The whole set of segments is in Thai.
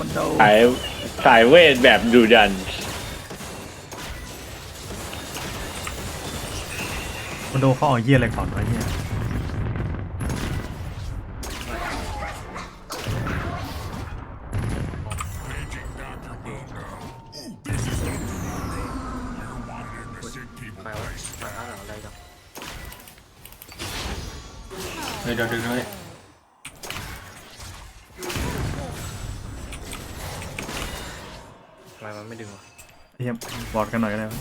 มันโดสายสายเวทแบบดุดัน มันโดเขาเอาเยี่ยอะไรก่อนวะเนี่ยไปวะมาหาอะไรกันเฮ้ยเดี๋ยวดึงเลย มมันไม่ดึงวะไอ้เหี้ยบอดกันหน่อยก็ได้วะ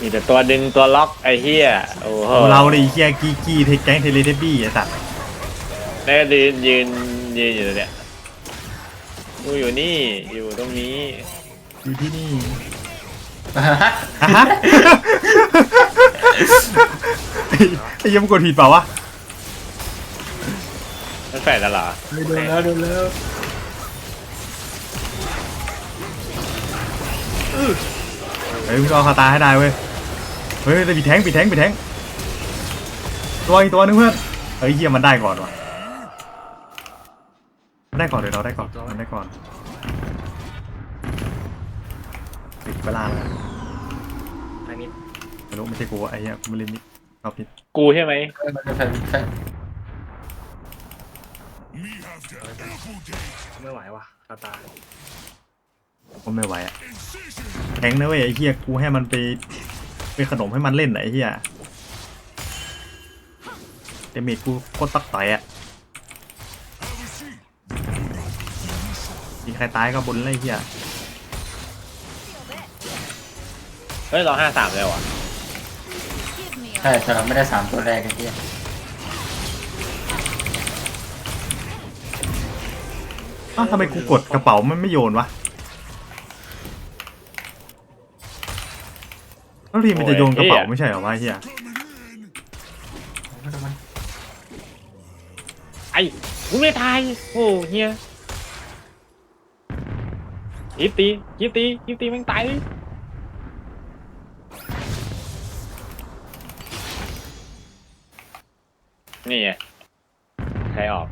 มีแต่ตัวดึงตัวล็อกไอ้เหี้ยโอ้โหเอาเราเลยไอ้เหี้ยกี้กี้เทคแก๊งเทเลเทบี้ไอ้สัตว์แล้วก็ยืนยืนยืนอยู่เนี่ยกูอยู่นี่อยู่ตรงนี้อยู่ที่นี่ฮะฮะไอ้ไอ้เหี้ยังกดผิดเปล่าวะมันแฝดแล้วเหรอไม่โดนแล้วโดนแล้ว เฮ้ยมึงต้องเอาคาตาให้ได้เว้ย เฮ้ยได้ปิดแทงปิดแทงปิดแทงตัวอีกตัวนึงเพื่อน เฮ้ยเหี้ยมันได้ก่อนว่ะมันได้ก่อนเดี๋ยวเราได้ก่อนมันได้ก่อนปิดเวลาแล้วไอ้มิดไม่รู้ไม่ใช่กูไอ้เหี้ยกูไม่เล่นนี่เอาผิดกูใช่ไหมมันจะแฟนแฟนไม่ไหววะคาตา ผมไม่ไหวอะแทงนะเว้ยไอ้เหี้ยกูให้มันไปเป็นขนมให้มันเล่นน่ะไอ้เหี้ยเดเมจกูโคตรตักต่อยอะมีใครตายก็บนเลยไอ้เหี้ยเฮ้ยเราห้าสามแล้วอะใช่แต่เราไม่ได้สามตัวแรกไอ้เหี้ยอ้าวทำไมกูกดกระเป๋ามันไม่โยนวะ แล้วทีมันจะโยนกระเป๋าไม่ใช่เหรอวะไอ้เหี้ยไม่ต้องมันไอ้กูไม่ตายโอ้เฮียยิบตียิบตียิบตีแม่งตายดินี่ไงใครออก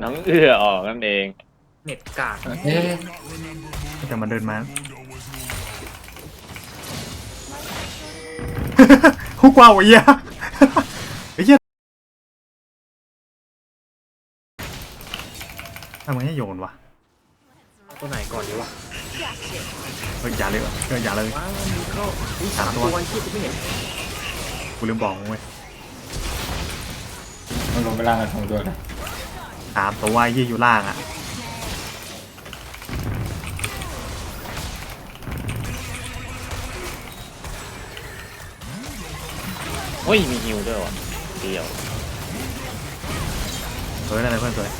น้องเอื้อออกนั่นเอง เน็ตกาก เอ๊ะแต่มันเดินมา ฮุกว้าวไอ้เหี้ยไอ้เหี้ยทำไมให้โยนวะตัวไหนก่อนดีวะเฮ้ยอย่าเลยวะเอออย่าเลย ว้าวมีเข้าอุ้ยสาสามมตัตัววที่กูไม่เห็นกูลืมบอกมึงเว้ยมันลงไปล่างกันสองตัวเลยสามตัวไอ้เหี้ยอยู่ล่างอะ เฮ้ย มีฮิวด้วยวะเดียวสวยอะไรเพื่อนสวย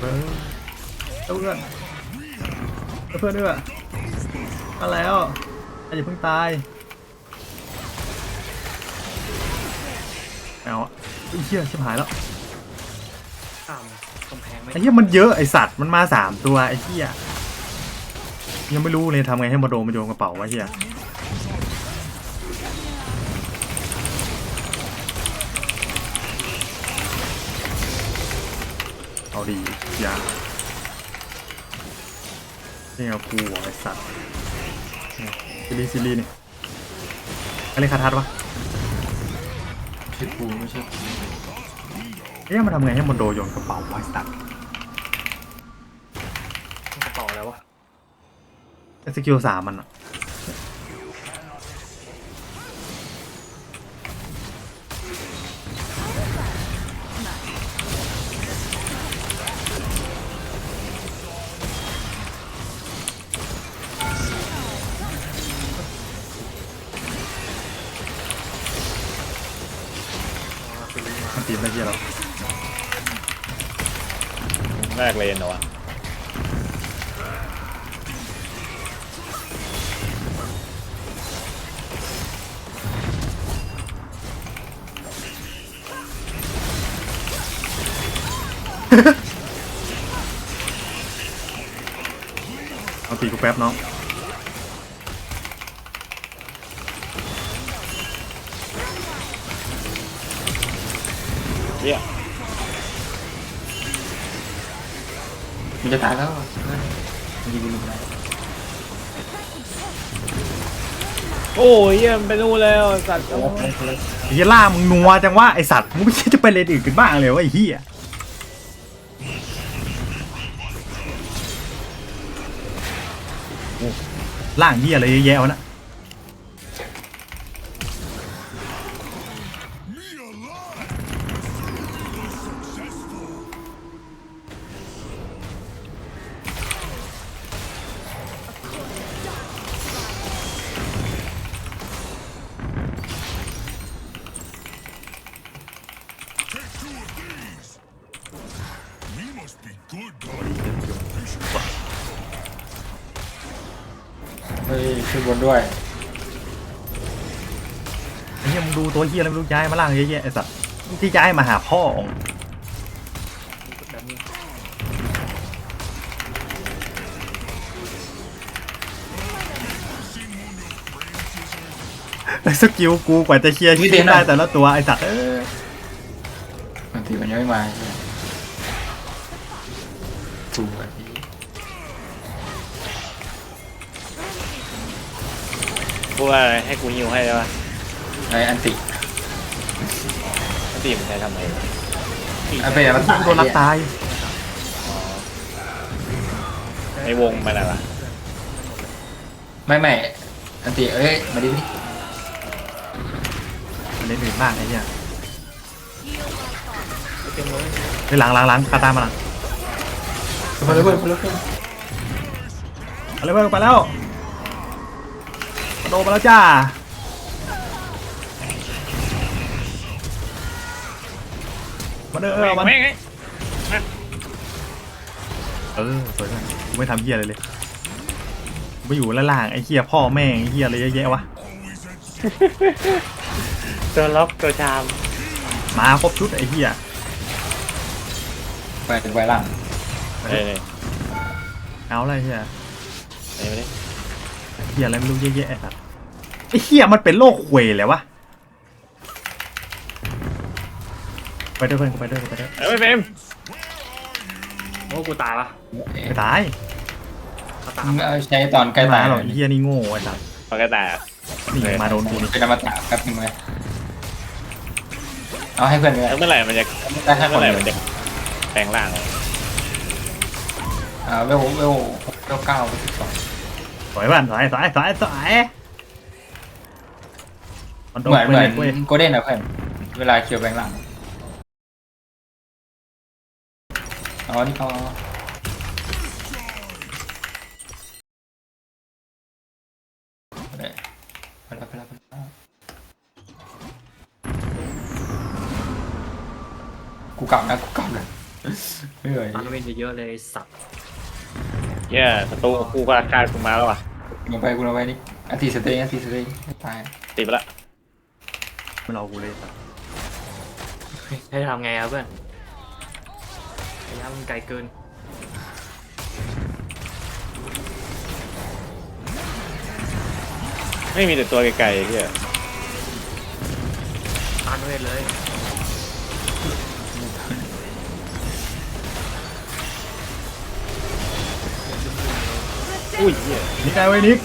เออเอาเพื่อนเพื่อนด้วยมาแล้วอย่าเพิ่งตายเอาอะไอ้เหี้ยชิบหายแล้ว ข้ามกำแพงไม่ไอ้เหี้ยมันเยอะไอสัตว์มันมาสามตัวไอ้เหี้ยยังไม่รู้เลยทำไงให้มาโดนมาโยนกระเป๋าวะเหี้ยเอาดีอย่านี่เอากูเหรอไอสัตว์เนี่ยซิลีซิลีนี่อะไรคาทัดวะ ไม่ใช่กูไม่ใช่กู เอ๊ะมันทำไงให้มันโดนโยนกระเป๋าวะไอสัตว์กระเป๋าแล้ววะสกิลสามมันอะ แรกเลนเหรอวะเอาตีกูแป๊บน้อง มันจะตายแล้วมันยิงกูลุมได้โอ้ยเหี้ยมันไปนู่นแล้วสัตว์ไอ้เหี้ยล่ามึงนัวจังว่าไอสัตว์มึงไม่ใช่จะไปเลนอื่นกันบ้างเลยวะไอ้เหี้ยโอ้ล่างเหี้ยอะไรเยอะแยะวะนะ เฮ้ยขึ้นบนด้วยไอ้เหี้ยมึงดูตัวเหี้ยแล้วไม่รู้ย้ายมาล่างเยอะแยะไอสัตว์ที่ย้ายมาหาพ่อองค์แบบนี้แล้วสกิลกูกว่าจะเคลียร์ชีวิตได้แต่ละตัวไอสัตว์เออบางทีมันยังไม่มาถูกอะพู ดว่าอะไรให้กูฮิวให้ได้ปะไออันติมันตีมันใช้ทำไมเอาไปเอามาโดนรักตายในวงมันอะไรวะไม่ไม่อันติเอ้ยมาดิมันเล่นอื่นมากไอ้เหี้ยเต็มเลยไปหลังหลังหลังคาตามมาหลังมาเลยเพื่อนมาเลยเพื่อนเอาเลยเพื่อนไปแล้ว โดนมาแล้วจ้ามาเด้อเออมันแม่งไงเออสวยมากกูไม่ทำเหี้ยอะไรเลยกูไปอยู่ละล่างไอ้เหี้ยพ่อแม่งไอ้เหี้ยอะไรเยอะแยะวะตัวล็อกตัวชามมาครบชุดไอ้เหี้ยไปถึงไปล่างเอ้ยเอาอะไรเหี้ยเอ้ยไม่ได้ เหี้ยอะไรไม่รู้เยอะแยะไอ้สัตว์ไอ้เหี้ยมันเป็นโรคเวยเลยวะไปด้วยเพื่อนกูไปด้วยกูไปด้วยเอ้ยไม่เป็นโอ้กูตายปะไม่ตายเขาตามึมงเอาใช้ตอนใกล้ไม่ตาตายยหรอกหไอ้น่อยเหี้ยนี่โง่ไอ้สัตว์ปกตินี่มาโดนกูนี่เป็นอมตะแป๊บนึงเลยเอาให้เพื่อนเลยแล้วเมื่อไหร่มันจะได้แค่คเมื่นอไหร่เดียวมันจะแปลงร่างเลยอ่าเวลเวลเวลเก้าเวลสิบสองส วยเพื่อนสวยสวยสวยสวยมันโดนเหมือนเหมือนเว้ยโกลเด้นอะเพื่อนเวลาเคียวแบงค์หลังอ๋อนี่เขาไปแล้วไปแล้วไปแล้วไปแล้วกูกลับนะกูกลับเลยไม่เหนื่อยตามเวนเยอะๆเลยสัตว์เหี้ยศัตรูกูก็กลายกูมาแล้วว่ะกู ลงไปกูลงไปนี่อันตีสเตย์อันตีสเตย์ตายตีไปละไม่รอกูเลยสัตว์ให้ทำไงครับเพื่อนระยะมันไกลเกินไม่มีแต่ตัวไกลๆไอ้เหี้ยตามเวนเลย อุ้ยเหี้ยนี่ใจไว้นิก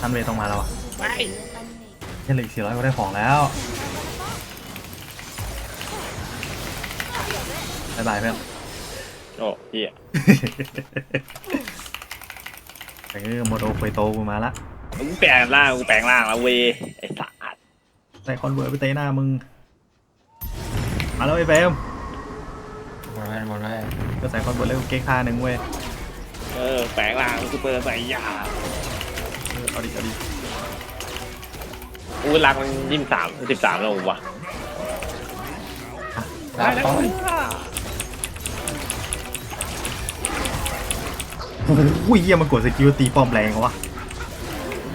ทันเวย์ต้องมาแล้วอะแค่เหลือสี่ร้อยก็ได้ของแล้วบ๊ายบายเพื่อน โอ้เหี้ยแต่ก็โมโดเฟโตกูมาละกูแปลงร่างกูแปลงร่างแล้วเวยไอ้สัตว์ใส่คอนเวิร์ตไปเตะหน้ามึง มาแล้วไอ้เฟรมหมดแล้วหมดแล้วก็ใส่คอนเวิร์ตแล้วกูเก๊กท่าหนึ่งเว้ยเออแปลงร่างกูเปิดใส่ยาเออเอาดิเอาดิอู้รักมันยี่สิบสามสิบสามแล้ววะลาบต้องโอ้โหเยี่ยมันกดสกิลตีป้อมแรงวะ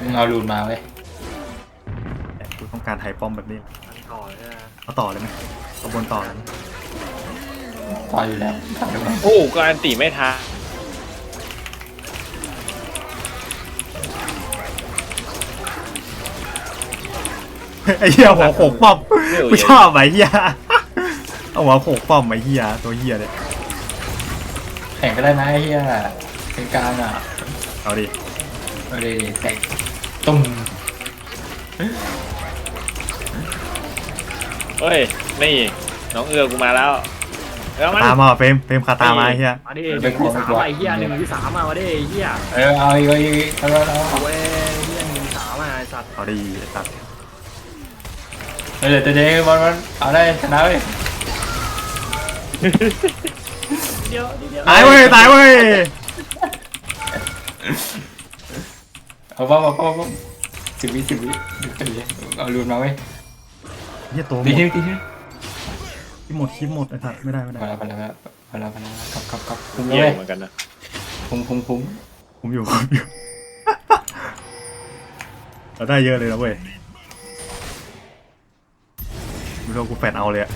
มึงเอารูนมาเว้ยแต่กูต้องการไทยป้อมแบบนี้มันต่อเลยนะเอาต่อเลยไหม ขบวนต่อนต่ออยู่แล้วโอ้ก็อนตีไม่ทันไอ้เหี้ยหัวโขกป้อมกูชอบไอ้เหี้ยเอาหัวโขกป้อมไอ้เหี้ยตัวเหี้ยเลยแข่งก็ได้นะไอ้เหี้ยเป็นกลางอะเอาดิเอาดิแตกตุ้มเฮ้ย นี่น้องเอือกูมาแล้วแล้วมัน ตามมาเฟรมเฟรมคาตามาไอ้เหี้ยมาดิหนึ่งที่สามอะไอ้เหี้ยหนึ่งที่สามมามาดิไอ้เหี้ยเออเอาอีกเอาอีกเอาเอาเอาเว้ยเหี้ยหนึ่งที่สามมาไอ้สัตว์เอาดิไอ้สัตว์เดี๋ยวเดี๋ยวเดี๋ยวบอลมันเอาได้ชนะเว้ยเดียวนิดเดียวตายเว้ยตายเว้ยเอาป้อมเอาป้อมเอาป้อมสิบวิสิบวิสิบวิเอาลูนมาเว้ยเหี้ยตัวหมตีดทิ้งตีทิ้งคลิป หมดคลิปหมดไอ้สัตว์ไม่ได้ไม่ได้ มาแล้วมาแล้วมาแล้วมาแล้วกลับกลับกลับคุ้มเยี่ยเลยเหมือนกันนะคุ้มคุ้มคุ้มผมอยู่ผมอยู่ เราได้เยอะเลยนะเว้ยไม่รู้กูแฟนเอาเลยอะ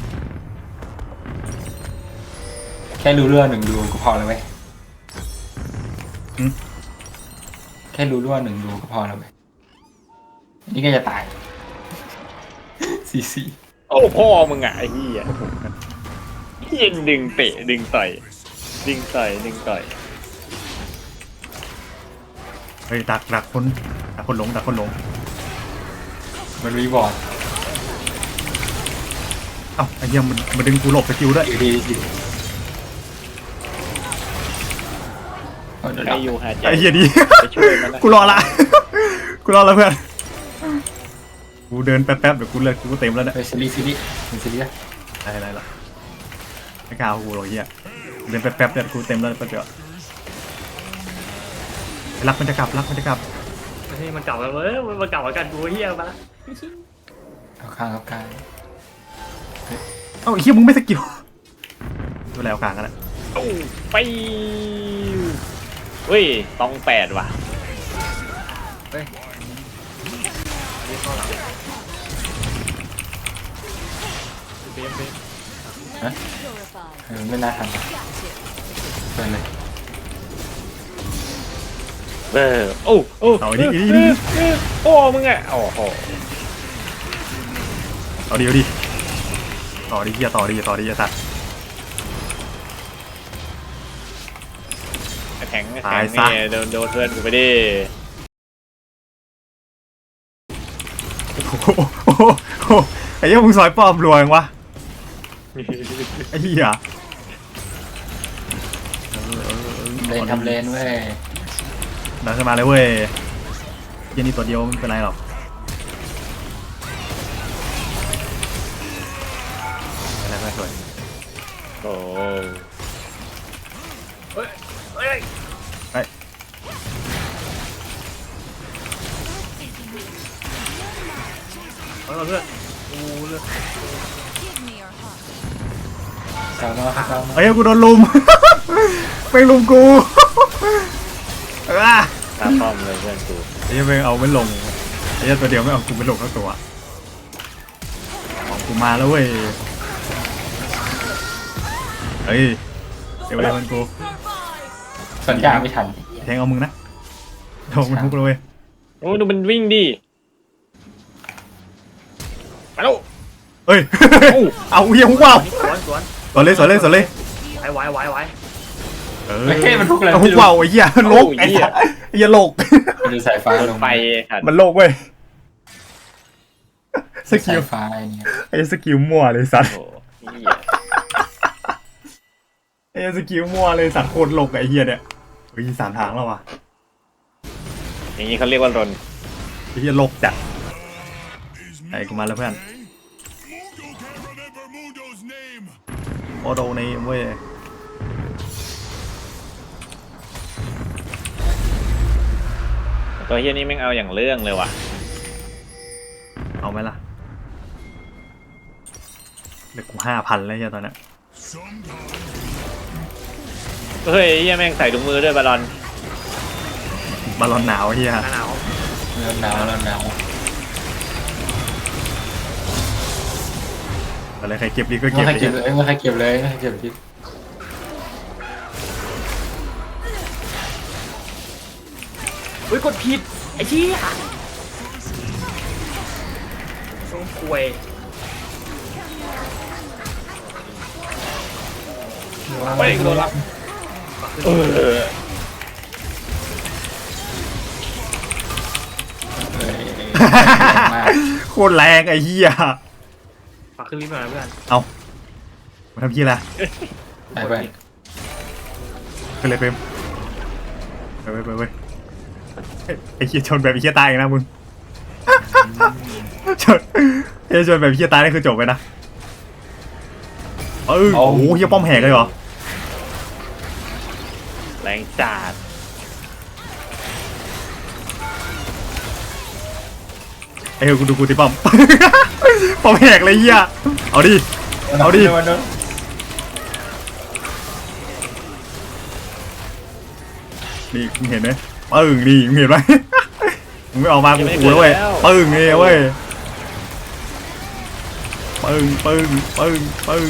แค่รู้เรื่องหนึ่งดูก็พอแล้วเว้ยแค่รู้เรื่องหนึ่งดูก็พอแล้วเว้ยนี่ก็จะตายสี่สี่ พ่อมึงอะไอ้เหี้ยเหี้ยดึงเตะดึงต่อยดึงต่อยดึงต่อยเฮ้ยดักดักคนดักคนหลงดักคนหลงมันรีบอร์ดเอ้าไอ้เหี้ยมันมันดึงกูหลบสกิลด้วยอยู่ดีอยู่เอาเดี๋ยวใครอยู่หาใจไอ้เหี้ยดีไปช่วยมันนะกูรอละกูรอละเพื่อน กูเดินแป๊บๆเดี๋ยวกูเลือดกูเต็มแล้วเนี่ยไปซีรีส์ซีรีส์เป็นซีรีส์อะได้ได้ละไม่กล้าเอากูหรอกไอ้เหี้ยเดินแป๊บๆเดี๋ยวกูเต็มแล้วแป๊บเดียวรักมันจะกลับรักมันจะกลับนี่มันกลับมาเว้ยมันกลับมากันกูเหี้ยมาละเอาข้างเอากลางเอ้าไอ้เหี้ยมึงไม่สกิลดูแลเอากลางกันนะโอ้ไปเฮ้ยตองแปดว่ะนี่เข้า หลังเบมเบมเออไม่น่าทันปะเปิดเลยเออโอ้โอ้เอาดิดิดิดิ เออโอ้มึงอะโอ้โหเอาดิเอาดิต่อดิเหี้ยต่อดิต่อดิไอ้สัตว์ไอ้แข็งไอ้ตาแข็ยงซะนี่โดนโดนเพื่อนกูไปดิโอ้โหโอ้โหโอ้โหไอ้เหี้ยมึงซอยป้อมรวยจังวะ ไอ้เหี้ยเลนทำเลนเว้ยดันขึ้นมาเลยเว้ยเยันนี่ตัวเดียวไม่เป็นไรหรอกอะไรไม่สวยโอ้เฮ้ยเฮ้ยไอ้เอาเพื่อนกูเลือก กลางมาครับกลางมาเอ้ยกูโดนลุม ไปลุมกูอะตาป้อมเลยเพื่อนกูไอ้เหี้ยังไม่เอาไม่ลงไอ้เหี้ยตัวเดียวไม่เอากูไม่ลงทั้งตัวของกูมาแล้วเว้ยเฮ้ยเดี๋ยวเดี๋ยวมันกูสัญญาไม่ทันแทงเอามึงนะโดนมันทุกเลยเว้ยโอ้ดูมันวิ่งดิมาแล้วเฮ้ยโอ้เอาเหี้ยฮุกว่าวนี่สวนสวน สวนเลยสวนเลยสวนเลยไว้ไว้ไว้ไว้เออเฮ้ยมันทุกอะไรเอาฮุไม่กรู้ว่าวไอ้เหี้ยโลกไอ้สัสไอ้เหี้ยโลก มันดูสายฟ้าโดลนงไฟขัดมันโลกเว้ยสสากิลยฟ้าไอ้เนี่ยไอ้สกิลมั่วเลยสัตว์โอ้เหี้ยไอ้สกิลมั่วเลยสัตว์โคตรโลกไอ้เหี้ยเนี่ยเฮ้ยสามทางแล้วว่ะอย่างนี้เขาเรียกว่ารนไอ้เหี้ยโลกจัดไอ้กูมาแล้วเพื่อน โอโดในเว้ยตัวเฮียนี่แม่งเอาอย่างเรื่องเลยว่ะ เอาไหมล่ะเด็กกูห้าพันแล้วเหี้ยตอนเนี้ยเฮ้ยเฮียแม่งใส่ถุงมือด้วยบอลอนบอลอนหนาวเหี้ยหนาหนาว เริ่มหนาวเริ่มหนาว อะไรใครเก็บดีก็ไม่เก็บใครไอ้เก็เหี้บยเลยไม่ใครเก็บเลยไม่ใครเก็บทิศเฮ้ยกดผิดไอ้เหี้ยสต้องคุยไปโดนรับปักขึ้นเออเฮ้ยแรงมากโคตรแรงไอ้เหี้ยปัก ขึ้นลิฟต์หน่อยนะเพื่อนเอามาทำเหี้ยอะไรไปเพื่อนไปเลยเปรมไปไปไปไปไอ้เหี้ยชนแบบไอ้เหี้ยตายอีกนะมึงชนไอ้ชนแบบไอ้เหี้ยตายนี่คือจบไปนะเออโอ้โหเหี้ยป้อมแหกเลยเหรอแรงจัดไอ้เหี้ยกูดูกูตีป้อม ปอมแหกเลยเหี้ยเอาดิ เอาดิ นี่มึงเห็นไหมปึ้งนี่มึงเห็นไหม มึงไม่ออกมากูขู่แล้วเว้ยปึ้งนี่เว้ยปึ้งปึ้งปึ้งปึ้ง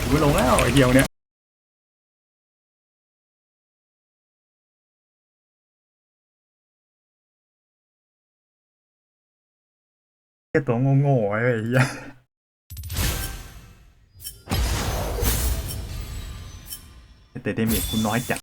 กูไม่ลงแล้วไอ้เหี้ยวเนี้ย แค่ตัวโง่ๆไว้เว้ยไอ้เหี้ยแต่เดเมจคุณน้อยจัด